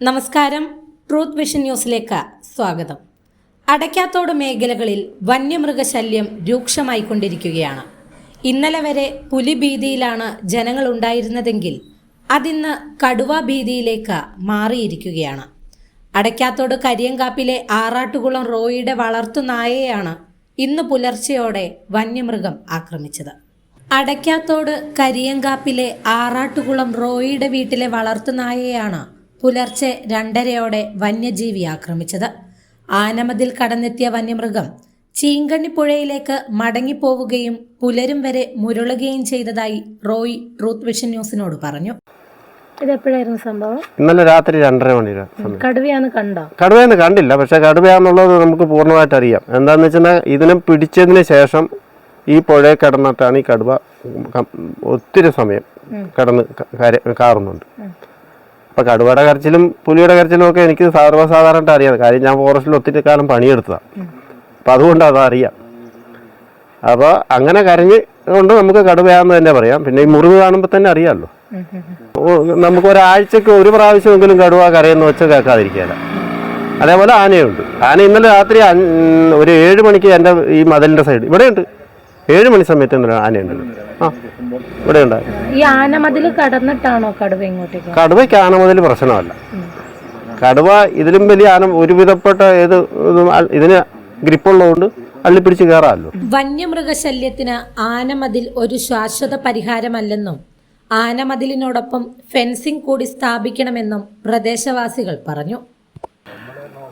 നമസ്കാരം. Truth vision ന്യൂസിലേക്ക് സ്വാഗതം. അടയ്ക്കാത്തോട് മേഖലകളിൽ വന്യമൃഗശല്യം രൂക്ഷമായിക്കൊണ്ടിരിക്കുകയാണ്. ഇന്നലെ വരെ പുലിഭീതിയിലാണ് ജനങ്ങൾ ഉണ്ടായിരുന്നതെങ്കിൽ അതിന്ന് കടുവ ഭീതിയിലേക്ക് മാറിയിരിക്കുകയാണ്. അടയ്ക്കാത്തോട് കരിയങ്കാപ്പിലെ ആറാട്ടുകുളം റോയിയുടെ വളർത്തു നായയാണ് ഇന്ന് പുലർച്ചെയോടെ വന്യമൃഗം ആക്രമിച്ചത്. അടയ്ക്കാത്തോട് കരിയങ്കാപ്പിലെ ആറാട്ടുകുളം റോയിയുടെ വീട്ടിലെ വളർത്തുനായയെയാണ് പുലർച്ചെ രണ്ടരയോടെ വന്യജീവി ആക്രമിച്ചത്. ആനമതിൽ കടന്നെത്തിയ വന്യമൃഗം ചീങ്കണ്ണി പുഴയിലേക്ക് മടങ്ങിപ്പോവുകയും പുലരും വരെ മുരളുകയും ചെയ്തതായി റോയ് ട്രൂത്ത് വിഷൻ ന്യൂസിനോട് പറഞ്ഞു. ഇതെപ്പോഴായിരുന്നു സംഭവം? ഇന്നലെ രാത്രി രണ്ടര മണിയുടെ കടുവയാണ് കടുവയാന്ന് കണ്ടോ? കടുവയെന്ന് കണ്ടില്ല പക്ഷെ കടുവയാണെന്നുള്ളത് നമുക്ക് പൂർണമായിട്ട് അറിയാം. എന്താന്ന് വെച്ചാൽ ഇതിനെ പിടിച്ചതിന് ശേഷം ഈ പുഴയിൽ കിടന്നിട്ടാണ് ഈ കടുവ ഒത്തിരി സമയം കിടന്ന് കാറുന്നുണ്ട്. അപ്പൊ കടുവയുടെ കരച്ചിലും പുലിയുടെ കരച്ചിലും ഒക്കെ എനിക്ക് സർവസാധാരണ അറിയാം. കാര്യം ഞാൻ ഫോറസ്റ്റിൽ ഒത്തിരി കാലം പണിയെടുത്തതാണ് അപ്പം അതുകൊണ്ട് അതറിയാം അപ്പോൾ അങ്ങനെ കരഞ്ഞ് കൊണ്ട് നമുക്ക് കടുവയാന്ന് തന്നെ പറയാം. പിന്നെ ഈ മുറിവ് കാണുമ്പോൾ തന്നെ അറിയാമല്ലോ നമുക്ക് ഒരാഴ്ചക്ക് ഒരു പ്രാവശ്യമെങ്കിലും കടുവ കരയെന്ന് വെച്ച് കേൾക്കാതിരിക്കുകയില്ല അതേപോലെ ആനയുണ്ട്. ആന ഇന്നലെ രാത്രി ഒരു ഏഴ് മണിക്ക് എന്റെ ഈ മതിലിന്റെ സൈഡ് ഇവിടെയുണ്ട്. ഏഴ് മണി സമയത്ത് ആ ഇവിടെ ഉണ്ട്. ഈ ആനമതിൽ കടന്നിട്ടാണോ കടുവ ഇങ്ങോട്ടേക്ക്? കടുവയ്ക്ക് ആനമതിൽ മുതൽ പ്രശ്നമല്ല. കടുവ ഇതിലും വലിയ ആന ഒരുവിധപ്പെട്ട ഏത് ഇതിന് ഗ്രിപ്പുള്ളതുകൊണ്ട് അള്ളിപ്പിടിച്ച് കയറാമല്ലോ. വന്യമൃഗശല്യത്തിന് ആനമതിൽ ഒരു ശാശ്വത പരിഹാരമല്ലെന്നും ആനമതിലിനോടൊപ്പം ഫെൻസിംഗ് കൂടി സ്ഥാപിക്കണമെന്നും പ്രദേശവാസികൾ പറഞ്ഞു.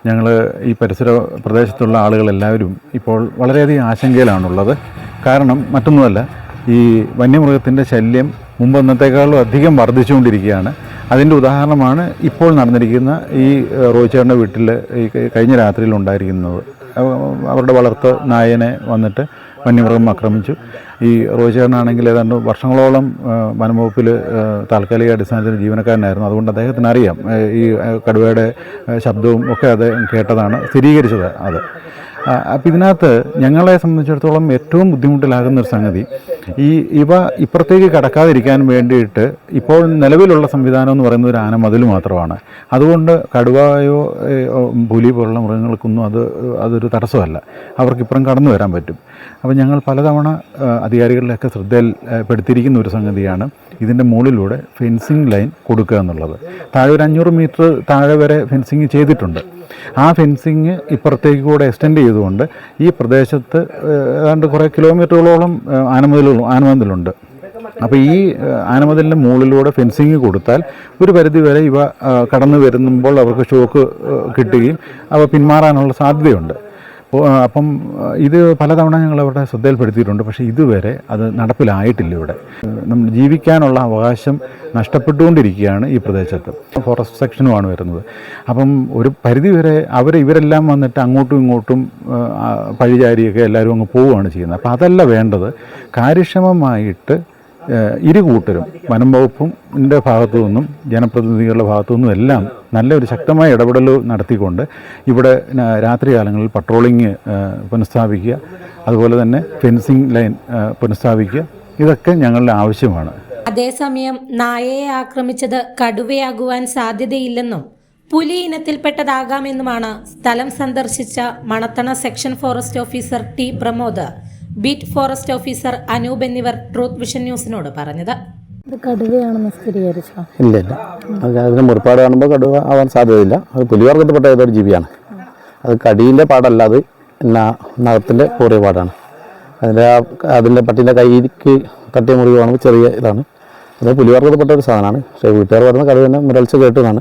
ഞങ്ങൾ ഈ പരിസര പ്രദേശത്തുള്ള ആളുകളെല്ലാവരും ഇപ്പോൾ വളരെയധികം ആശങ്കയിലാണുള്ളത്. കാരണം മറ്റൊന്നുമല്ല ഈ വന്യമൃഗത്തിന്റെ ശല്യം മുമ്പന്നത്തേക്കാളും അധികം വർദ്ധിച്ചുകൊണ്ടിരിക്കുകയാണ്. അതിന്റെ ഉദാഹരണമാണ് ഇപ്പോൾ നടന്നിരിക്കുന്ന ഈ റോയിച്ചേട്ടന്റെ വീട്ടിൽ ഈ കഴിഞ്ഞ രാത്രിയിൽ ഉണ്ടായിരിക്കുന്നത്. അവരുടെ വളർത്ത് നായനെ വന്നിട്ട് വന്യമൃഗം ആക്രമിച്ചു. ഈ റോയിച്ചേട്ടനാണെങ്കിൽ ഏതാണ്ട് വർഷങ്ങളോളം വനംവകുപ്പിൽ താൽക്കാലിക അടിസ്ഥാനത്തിൽ ജീവനക്കാരനായിരുന്നു. അതുകൊണ്ട് അദ്ദേഹത്തിന് അറിയാം ഈ കടുവയുടെ ശബ്ദവും ഒക്കെ അദ്ദേഹം കേട്ടതാണ് സ്ഥിരീകരിച്ചത് അത്. അപ്പം ഇതിനകത്ത് ഞങ്ങളെ സംബന്ധിച്ചിടത്തോളം ഏറ്റവും ബുദ്ധിമുട്ടിലാകുന്ന ഒരു സംഗതി ഈ ഇവ ഇപ്പുറത്തേക്ക് കടക്കാതിരിക്കാൻ വേണ്ടിയിട്ട് ഇപ്പോൾ നിലവിലുള്ള സംവിധാനം എന്ന് പറയുന്ന ഒരു ആനമതിൽ മാത്രമാണ്. അതുകൊണ്ട് കടുവയോ പുലി പോലുള്ള മൃഗങ്ങൾക്കൊന്നും അത് അതൊരു തടസ്സമല്ല. അവർക്ക് ഇപ്പുറം കടന്നു വരാൻ പറ്റും. അപ്പോൾ ഞങ്ങൾ പലതവണ അധികാരികളിലൊക്കെ ശ്രദ്ധയിൽപ്പെടുത്തിയിരിക്കുന്ന ഒരു സംഗതിയാണ് ഇതിന്റെ മുകളിലൂടെ ഫെൻസിങ് ലൈൻ കൊടുക്കുക എന്നുള്ളത്. താഴെ ഒരു അഞ്ഞൂറ് മീറ്റർ താഴെ വരെ ഫെൻസിങ് ചെയ്തിട്ടുണ്ട്. ആ ഫെൻസിങ് ഇപ്പുറത്തേക്ക് കൂടെ എക്സ്റ്റെൻഡ് ചെയ്തുകൊണ്ട് ഈ പ്രദേശത്ത് ഏതാണ്ട് കുറേ കിലോമീറ്ററുകളോളം ആനമതിലും ആനമതിലുണ്ട്. അപ്പോൾ ഈ ആനമതിലിന്റെ മുകളിലൂടെ ഫെൻസിങ് കൊടുത്താൽ ഒരു പരിധി വരെ ഇവ കടന്നു വരുമ്പോൾ അവർക്ക് ഷോക്ക് കിട്ടുകയും അവ പിന്മാറാനുള്ള സാധ്യതയുണ്ട്. അപ്പം ഇത് പലതവണ ഞങ്ങൾ അവരുടെ ശ്രദ്ധയിൽപ്പെടുത്തിയിട്ടുണ്ട്. പക്ഷേ ഇതുവരെ അത് നടപ്പിലായിട്ടില്ല ഇവിടെ. നമ്മൾ ജീവിക്കാനുള്ള അവകാശം നഷ്ടപ്പെട്ടുകൊണ്ടിരിക്കുകയാണ് ഈ പ്രദേശത്ത്. ഫോറസ്റ്റ് സെക്ഷനുമാണ് വരുന്നത്. അപ്പം ഒരു പരിധി വരെ അവർ ഇവരെല്ലാം വന്നിട്ട് അങ്ങോട്ടും ഇങ്ങോട്ടും പഴിചാരിയൊക്കെ എല്ലാവരും അങ്ങ് പോവുകയാണ് ചെയ്യുന്നത്. അപ്പോൾ അതല്ല വേണ്ടത്. കാര്യക്ഷമമായിട്ട് ഇരു കൂട്ടരും വനം വകുപ്പിന്റെ ഭാഗത്തു നിന്നും ജനപ്രതിനിധികളുടെ ഭാഗത്തു നിന്നും എല്ലാം നല്ലൊരു ശക്തമായ ഇടപെടൽ നടത്തിക്കൊണ്ട് ഇവിടെ രാത്രികാലങ്ങളിൽ പട്രോളിങ് പുനഃസ്ഥാപിക്കുക അതുപോലെ തന്നെ ഫെൻസിങ് ലൈൻ പുനഃസ്ഥാപിക്കുക ഇതൊക്കെ ഞങ്ങളുടെ ആവശ്യമാണ്. അതേസമയം നായയെ ആക്രമിച്ചത് കടുവയാകുവാൻ സാധ്യതയില്ലെന്നും പുലി ഇനത്തിൽപ്പെട്ടതാകാമെന്നുമാണ് സ്ഥലം സന്ദർശിച്ച Manathana section forest officer T Pramod beat forest officer Anoop എന്നിവർ ട്രൂത്ത് വിഷൻ ന്യൂസിനോട് പറഞ്ഞത്. ഇത് കടുവയാണെന്ന് സ്ഥിരീകരിച്ചോ? ഇല്ല ഇല്ല. അതിന് മുറിപ്പാട് കാണുമ്പോൾ കടുവ ആവാൻ സാധ്യതയില്ല. അത് പുലിവർഗത്തിൽപ്പെട്ട ഏതൊരു ജീവിയാണ്. അത് കടിയിന്റെ പാടല്ല അത് നഖത്തിന്റെ കൂറിയ പാടാണ്. അതിന്റെ ആ അതിന്റെ പട്ടീന്റെ കൈക്ക് തട്ടിയ മുറിവ് കാണുമ്പോൾ ചെറിയ ഇതാണ്. അത് പുലിവർഗത്തിൽപ്പെട്ട ഒരു സാധനമാണ്. പക്ഷേ വീട്ടുകാർ പറയുന്ന കടുവനെ മുരൾച്ച കേട്ടതാണ്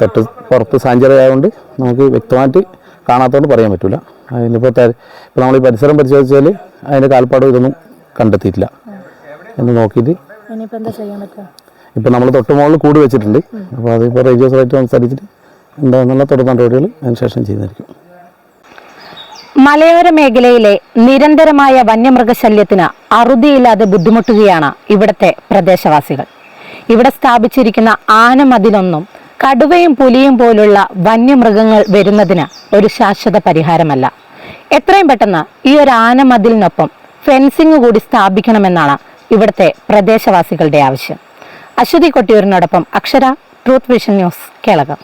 തൊട്ട് പുറത്ത് സാഞ്ചറി ആയതുകൊണ്ട് നമുക്ക് വ്യക്തമായിട്ട് കാണാത്തതുകൊണ്ട് പറയാൻ പറ്റില്ല അതിനിപ്പോൾ ഇപ്പോൾ നമ്മൾ ഈ പരിസരം പരിശോധിച്ചാൽ അതിന്റെ കാൽപ്പാടും ഇതൊന്നും കണ്ടെത്തിയിട്ടില്ല. എന്ന് നോക്കിയിട്ട് ഇപ്പം നമ്മൾ തൊട്ട് മുകളിൽ കൂടി വെച്ചിട്ടുണ്ട്. അപ്പോൾ അതിപ്പോൾ റേഡിയോസായിട്ട് സംസാരിച്ചിട്ട് എന്താണെന്നുള്ള തുടർ നടപടികൾ അതിനുശേഷം ചെയ്യുന്നതായിരിക്കും. മലയോര മേഖലയിലെ നിരന്തരമായ വന്യമൃഗശല്യത്തിന് അറുതിയില്ലാതെ ബുദ്ധിമുട്ടുകയാണ് ഇവിടുത്തെ പ്രദേശവാസികൾ. ഇവിടെ സ്ഥാപിച്ചിരിക്കുന്ന ആനമതിലൊന്നും കടുവയും പുലിയും പോലുള്ള വന്യമൃഗങ്ങൾ വരുന്നതിന് ഒരു ശാശ്വത പരിഹാരമല്ല. എത്രയും പെട്ടെന്ന് ഈ ഒരു ആനമതിലിനൊപ്പം ഫെൻസിംഗ് കൂടി സ്ഥാപിക്കണമെന്നാണ് ഇവിടുത്തെ പ്രദേശവാസികളുടെ ആവശ്യം. അശ്വതി കൊട്ടിയൂരിനോടൊപ്പം അക്ഷര ട്രൂത്ത് വിഷൻ ന്യൂസ് കേളകം.